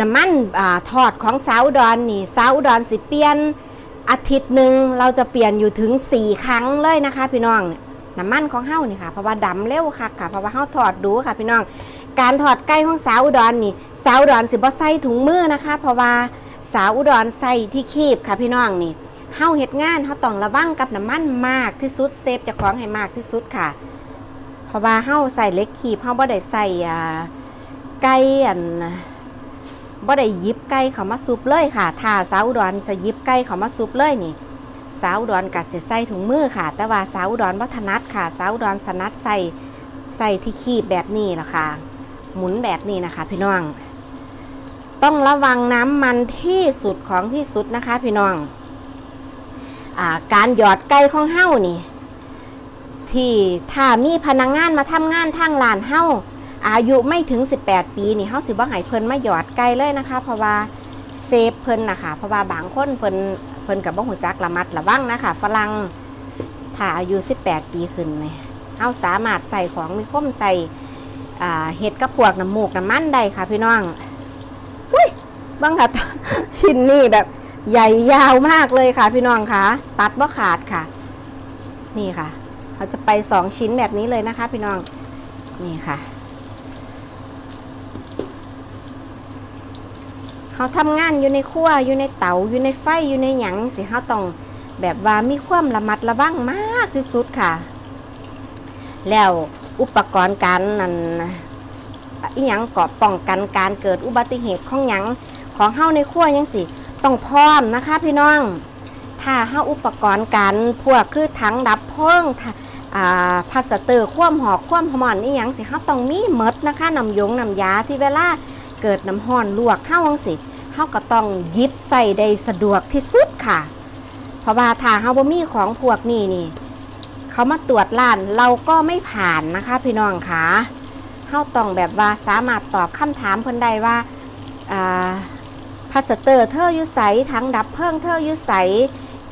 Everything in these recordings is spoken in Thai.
น้ำมันอทอดของสาวอุดอนนี่สาวอุดอนสิเปลี่ยนอาทิตย์หนึ่งเราจะเปลี่ยนอยู่ถึง 4 ครั้งเลยนะคะพี่น้องน้ำมันของเฮานี่ค่ะเพราะว่าดำเร็วค่ะค่ะเพราะว่าเฮาถอดดูค่ะพี่น้อง การถอดไก่ของสาวอุดรนี่ สาวอุดรสิบ่ใส่ถุงมือนะคะ เพราะว่าสาวอุดรใส่ที่คีบค่ะพี่น้องนี่เฮาเฮ็ดงานเฮาต้องระวังกับน้ำมันมากที่สุดเซฟจะของให้มากที่สุดค่ะ เพราะว่าเฮาใส่เล็กคีบเฮาบ่ได้ใส่อ่า ไก่อันบ่ได้ยิบไก่เขามาซุปเลยค่ะ ถ้าสาวดอุดรจะยิบไก่เขามาซุปเลยนี่ สาวดอุดรกัดสิใส่ถุงมือค่ะ แต่ว่าสาวดอุดรบ่ถนัดค่ะ สาวดอุดรถนัดใส่ใส่ที่คีบแบบนี้ละค่ะ หมุนแบบนี้นะคะ พี่น้อง ต้องระวังน้ำมันที่สุดของที่สุดนะคะ พี่น้องอการหยอดไก่ของเฮ้านี่ ที่ถ้ามีพนักงงานมาทำงานทางร้านเฮ้า อายุไม่ถึง 18 ปีนี่เฮ้าสิบ่ให้เพิ่นมาหยอดไก่เลยนะคะ เพราะว่าเซฟเพิ่นนะคะเพราะว่าบางคนเพิ่นเพิ่นกับบ่หูจักระมัดระวังนะคะฝรั่งถ้าอายุ 18 ปีขึ้นเนี่ยเฮาสามารถใส่ของมีคมใส่อ่าเห็ดกับพวกน้ำมูกน้ำมันได้ค่ะพี่น้องอุ้ยบังค่ะชิ้นนี้แบบใหญ่ยาวมากเลยค่ะพี่น้องคะตัดว่าขาดค่ะ นี่ค่ะ เราจะไปสองชิ้นแบบนี้เลยนะคะ พี่น้องนี่ค่ะ เขาทำงานอยู่ในครัวอยู่ในเตาอยู่ในไฟอยู่ในหยังสิเขาต้องแบบว่ามีความระมัดระวังมากที่สุดค่ะ แล้วอุปกรณ์การนั่นอีหยังก็ป้องกันการเกิดอุบัติเหตุของหยังของเฮาในครัวยังสิต้องพร้อมนะคะพี่น้อง ถ้าเฮาอุปกรณ์การพวกคือถังดับเพลิงอ่าพลาสเตอร์คว่ำหอกคว่ำหมอนอีหยังสิเฮาต้องมีหมดนะคะน้ำยงน้ำยาที่เวลา เกิดน้ำห้อนลวกเฮาจังสิเฮาก็ต้องยิบใส่ได้สะดวกที่สุดค่ะ เพราะว่าถ้าเฮาบ่มีของพวกนี้นี่ เขามาตรวจร้านเราก็ไม่ผ่านนะคะพี่น้องคะเฮาต้องแบบว่าสามารถตอบคำถามเพิ่นได้ว่าอ่าพลาสเตอร์เธออยู่ใสถังดับเพลิงเธออยู่ใส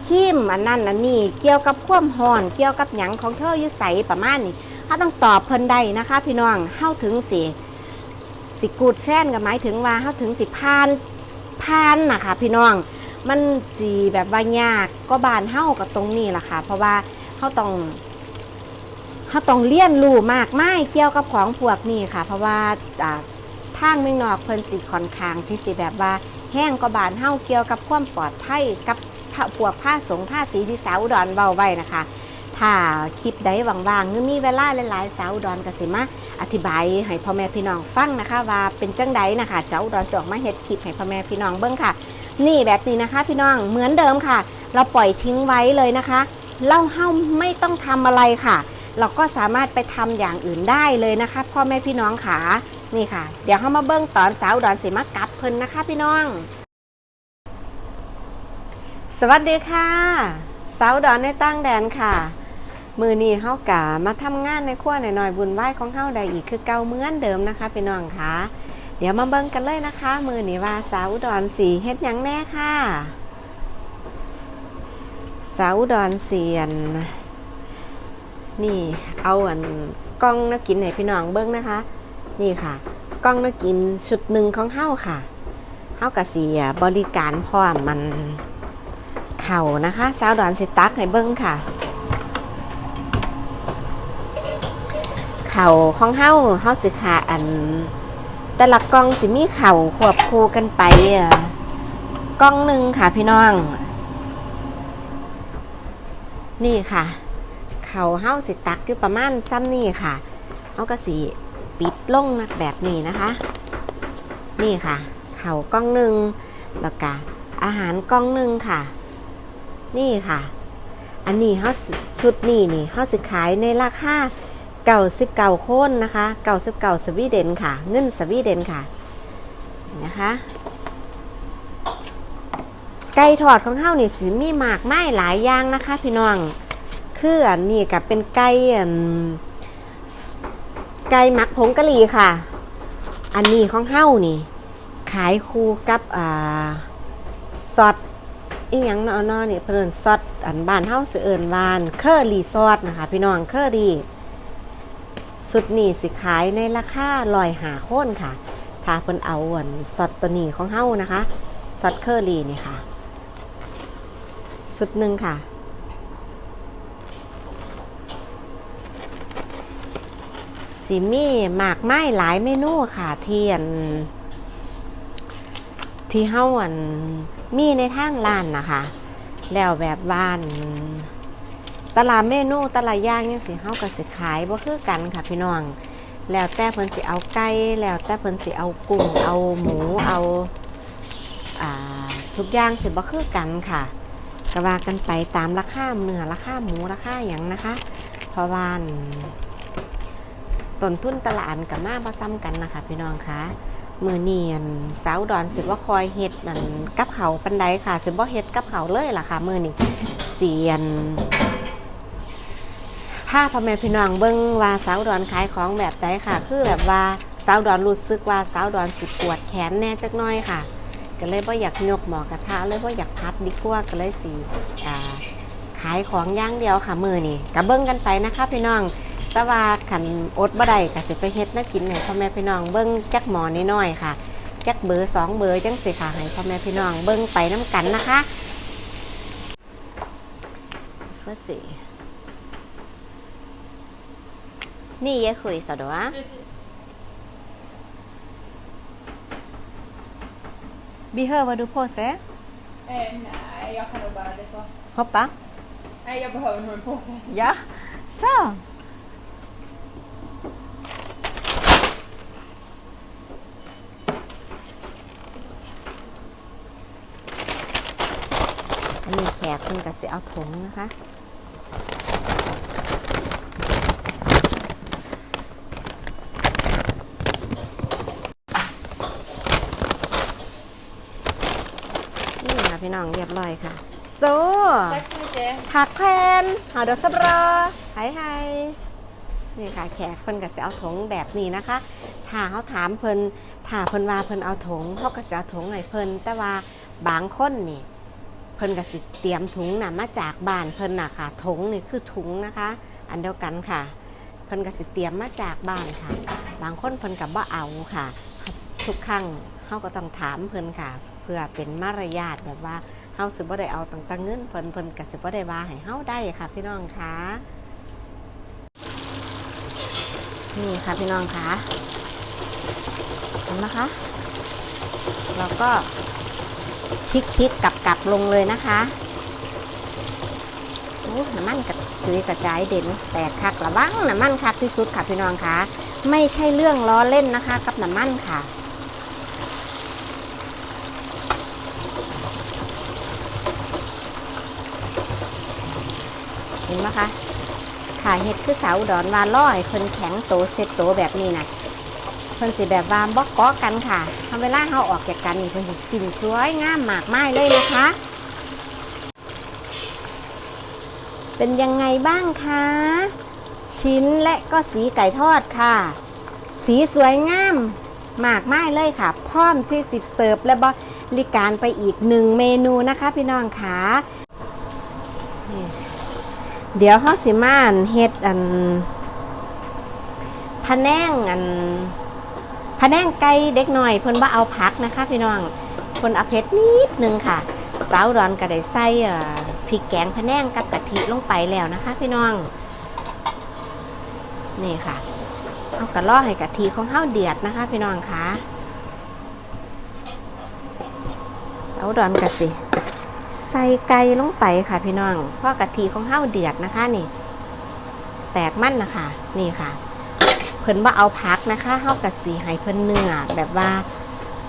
คิมอันนั้นอันนี้เกี่ยวกับความร้อน เกี่ยวกับหยังของเธออยู่ใสประมาณนี้เฮาต้องตอบเพิ่นได้นะคะ พี่น้องเฮาถึงสิ สิกูดแช่นก็หมายถึงว่าเฮาถึงสิผ่านผ่านนะคะพี่น้องมันสิแบบว่ายากก็บานเฮากับตรงนี้ล่ะค่ะ เพราะว่าเขาต้องเขาต้องเรียนรู้มากไม่เกี่ยวกับของพวกนี้ค่ะ เพราะว่าอ่าทางเมืองนอกเพิ่นสิค่อนข้างที่สิแบบว่าแห้งกว่าบานเฮาเกี่ยวกับความปลอดภัยกับผ้าพวกผ้าสงผ้าสีที่สาวดอุดรเบาไว้นะคะ ถ้าคลิปใดว่างๆหรือมีเวลาหลายๆสาวดอุดรก็สิมาอธิบายให้พ่อแม่พี่น้องฟังนะคะ ว่าเป็นจังใดนะคะสาวดอุดรสิออกมาเฮ็ดคลิปให้พ่อแม่พี่น้องเบิ่งค่ะ นี่แบบนี้นะคะ พี่น้องเหมือนเดิมค่ะ เราปล่อยทิ้งไว้เลยนะคะเราเฮ้าไม่ต้องทำอะไรค่ะ เราก็สามารถไปทำอย่างอื่นได้เลยนะคะ พ่อแม่พี่น้องขานี่ค่ะ เดี๋ยวเข้ามาเบิ้งตอนสาวดอนสีมากับเพิ่นนะคะ พี่น้อง สวัสดีค่ะสาวดอนในตั้งแดนค่ะ มือนี้เฮากะมาทำงานในครัวหน่อยๆบุญไหว้ของเฮาได้อีกคือเก่าเหมือนเดิมนะคะพี่น้องคะเดี๋ยวมาเบิ้งกันเลยนะคะ มือนี้ว่าสาวดอนสีเฮ็ดหยังแน่ค่ะสาวดอนเสียน นี่เอาอันกล้องนักกินให้พี่น้องเบิ้งนะคะ นี่ค่ะกล้องนักกินชุดหนึ่งของเฮาค่ะเฮากะเสียบริการพร้อมมันเข่านะคะ สาวดอนสิตักให้เบิ้งค่ะ เข่าของเฮาเฮาสิขาอัน แต่ละกล้องสิมีเข่าควบคู่กันไปอะกล้องหนึ่งค่ะพี่น้อง นี่ค่ะ เข่าเฮ้าสิตักอยู่ประมาณซ้ำนี่ค่ะเฮาก็สิปิดลงนะแบบนี้นะคะ นี่ค่ะ เข่ากล้องหนึ่งแล้วก็อาหารกล้องหนึ่งค่ะ นี่ค่ะ อันนี้เฮาชุดนี้นี่เฮาสิขายในราคา เก่าสิบเก่าโคนนะคะเก่าสิบเก่าสวีเดนค่ะ เงินสวีเดนค่ะนะคะไก่ทอดของเฮานี่สิมีหมากไม้หลายอย่างนะคะ พี่น้องคืออันนี้กับเป็นไก่ไก่หมักผงกะหรี่ค่ะ อันนี้ของเฮานี่ ขายคู่กับอ่าซอสอีหยังนาะเนาะนี่เพิ่นซอสอันบ้านเฮาสิเอิ้นวานเคอรี่ซอสนะคะ พี่น้องเคอรี่ สุดนี้สิขายในราคา105โคนค่ะ ถ้าเพิ่นเอาอันซอสตัวนี้ของเฮานะคะซอสเคอรี่นี่ค่ะ สุดหนึ่งค่ะสิมีหมากไม้หลายเมนูค่ะเที่อันที่เฮาอันมีในทางร้านนะคะ แล้วแบบบ้าน ตลาดเมนูตลาดย่างเนี่ยสิเฮาก็สิขายบ่คือกันค่ะพี่น้อง แล้วแต่เพิ่นสิเอาไก่แล้วแต่เพิ่นสิเอากุ้งเอาหมูเอาอ่าทุกอย่างสิบ่คือกันค่ะก็ว่ากันไปตามราคาเนื้อราคาหมูราคาหยังนะคะ เพราะว่าต้นทุนตลาดกับมาบ่ซ้ำกันนะคะ พี่น้องคะมือเนียนสาวดอนสิว่าคอยเฮ็ดนั่นกับเขาปันไดค่ะ สิบ่เฮ็ดกับเขาเลยล่ะค่ะมือนี้เสียน ถ้าพ่อแม่พี่น้องเบิ่งว่าสาวดอนขายของแบบใดค่ะ คือแบบว่าสาวดอนรู้สึกว่าสาวดอนสิปวดแขนแน่จักน้อยค่ะ ก็เลยว่าอยากยกหมอกระทะเลยว่าอยากพัดดีกว่าก็เลยสีขายของย่างเดียวค่ะมือนี่ก็เบิ่งกันไปนะคะพี่น้องแต่ว่าขันอดบ่ได้ก็สิไปเฮ็ดน่ากินให้พ่อแม่พี่น้องเบิ่งจักหมอนิดน้อยค่ะจักเบอร์สองเบอร์จังสิค่ะให้พ่อแม่พี่น้องเบิ่งไปน้ำกันนะคะก็สิ Ni är sju sa du va? Precis. Behöver du påse? Eh, nej, jag kan nog bära det så. Hoppa. Nej, jag behöver nog en påse. Ja. Så. อันนี้แขกคุณก็สิเอาถุงนะคะ นี่ค่ะ พี่น้องเรียบร้อยค่ะโซ Tack så mycket. ถักแพนหาดอกสับรอไฮไฮนี่ค่ะแขกเพิ่นก็จะเอาถงแบบนี้นะคะถ้าเขาถามเพิ่นถ้าเพิ่นว่าเพิ่นเอาถงเขาก็จะเอาถงให้เพิ่นแต่ว่าบางคนนี่เพิ่นก็สิเตรียมถุงน่ะมาจากบ้านเพิ่นน่ะค่ะถุงนี่คือถุงนะคะ อันเดียวกันค่ะ เพิ่นก็สิเตรียมมาจากบ้านค่ะ บางคนเพิ่นก็บ่เอาค่ะ ทุกครั้งเฮาก็ต้องถามเพิ่นค่ะ เพื่อเป็นมารยาทแบบว่าเฮาสิบ่ได้เอาต่างๆเงินเพิ่นเพิ่นก็สิบ่ได้ว่าให้เฮาได้ค่ะ พี่น้องคะนี่ค่ะพี่น้องคะเห็นไหมคะเราก็ทิกทิกกลับกลับลงเลยนะคะโอ้น้ำมันกระจุยกระจายเด่นแตกคักระวังน้ำมันคักที่สุดค่ะพี่น้องคะไม่ใช่เรื่องล้อเล่นนะคะ กับน้ำมันค่ะ เห็นไหมคะถ่าเห็ดคือสาวอุดอนว่าล่อให้เพิ่นแข็งโตเสร็จโตแบบนี้นะเพิ่นสิแบบว่าบล็อกกาะกันค่ะทำเวลาเขาออกจากกันนี่เพิ่นสิสิ่งสวยงามมากมายเลยนะคะ เป็นยังไงบ้างคะ ชิ้นและก็สีไก่ทอดค่ะ สีสวยงามมากมายเลยค่ะ พร้อมที่สิบเสิร์ฟและบริการไปอีกหนึ่งเมนูนะคะ พี่น้องค่ะ เดี๋ยวเขาสิมาอันเฮ็ดอันพะแนงอันพะแนงไก่เด็กหน่อย เพิ่นว่าเอาพักนะคะ พี่น้องเพิ่นเอาเผ็ดนิดนึงค่ะสาวดอนก็ได้ใส่พริกแกงพะแนงกับกะทิลงไปแล้วนะคะ พี่น้อง นี่ค่ะเอากระล่อให้กะทิของเฮาเดือดนะคะ พี่น้องค่ะสาวดอนกะสิ ใส่ไก่ลงไปค่ะพี่น้องพราะกะทิของเฮาเดือดนะคะนี่ แตกมันนะคะนี่ค่ะ เพิ่นว่าเอาพักนะคะเฮากะสีให้เพิ่นเนื้อแบบว่า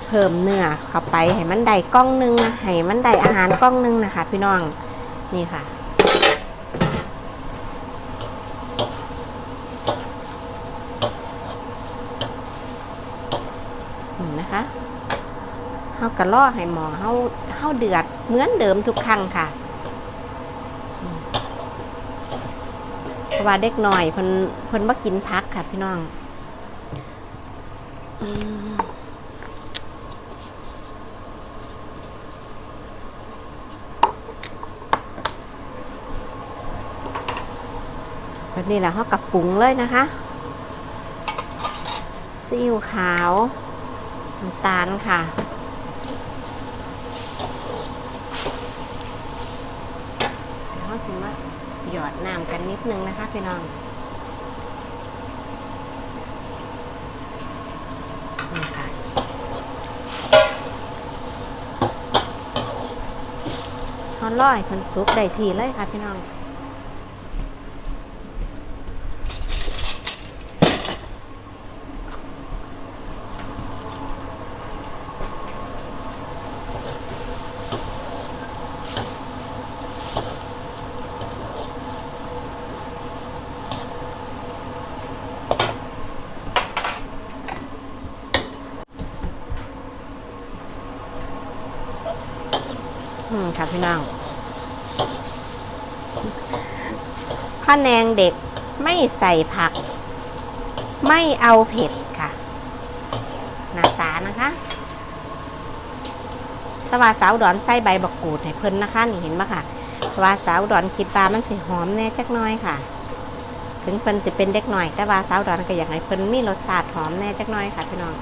เพิ่มเนื้อเข้าไปให้มันได้กล้องหนึงให้มันได้อาหารกล้องหนึงนะคะ พี่น้องนี่ค่ะนะคะ เฮากะล่อให้หมอเฮาเฮาเดือดเหมือนเดิมทุกครั้งค่ะเพราะว่าเด็กหน่อยเพิ่นเพิ่นบ่กินพักค่ะ พี่น้องอืมแบบนี้แหละเฮากับปรุงเลยนะคะซีอิ๊วขาวน้ำตาลค่ะ เดี๋ยวเราสิมาหยอดน้ำ กันนิดนึงนะคะพี่น้องนี่ค่ะเขาล่อยคนซุกได้ทีเลยค่ะพี่น้อง อืมค่ะพี่น้องผ้าแนงเด็กไม่ใส่ผัก ไม่เอาเผ็ดค่ะ หน้าตานะคะตะวาสาวดอนใส่ใบบักกูดให้เพิ่นนะคะนี่เห็นปะค่ะตะวาสาวดอนคิดปลามันสิหอมแน่จักน้อยค่ะ ถึงเพิ่นสิเป็นเด็กหน่อย แต่ว่าสาวดอนก็อยากให้เพิ่นมีรสชาติหอมแน่จักน้อยค่ะพี่น้อง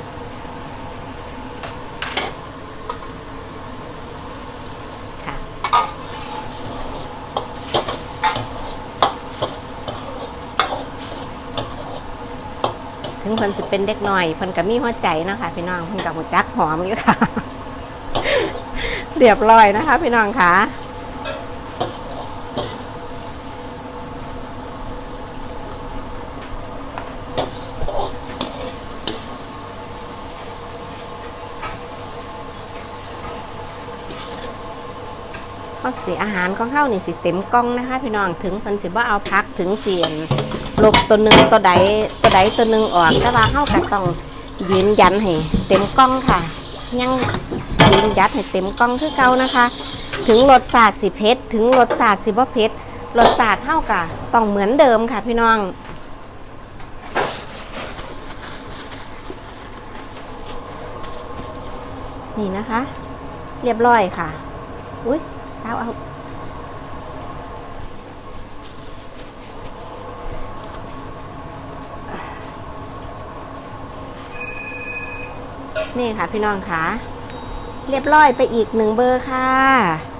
ถึงเพิ่นสิเป็นเด็กหน่อยเพิ่นก็มีหัวใจนะคะพี่น้องเพิ่นกับหัวจักหอมอยู่ค่ะ เรียบร้อยนะคะ พี่น้องค่ะข้อเสีอาหารของเข้านี่สิเต็มกล้องนะคะ พี่น้องถึงเพิ่นสิบ่เอาพักถึงเสียน ลบตัวหนึ่งตัวใดตัวใดตัวหนึ่งออกแต่ว่าเข้าก็ต้องยืนยันให้เต็มกล้องค่ะ ยังยืนยัดให้เต็มกล้องคือเก่านะคะ ถึงรสชาติสิเผ็ดถึงรสชาติสิบ่เผ็ดรสชาติเท่ากับต้องเหมือนเดิมค่ะพี่น้องนี่นะคะ เรียบร้อยค่ะ อุ้ยสาเอา นี่ค่ะพี่น้องค่ะ เรียบร้อยไปอีกหนึ่งเบอร์ค่ะ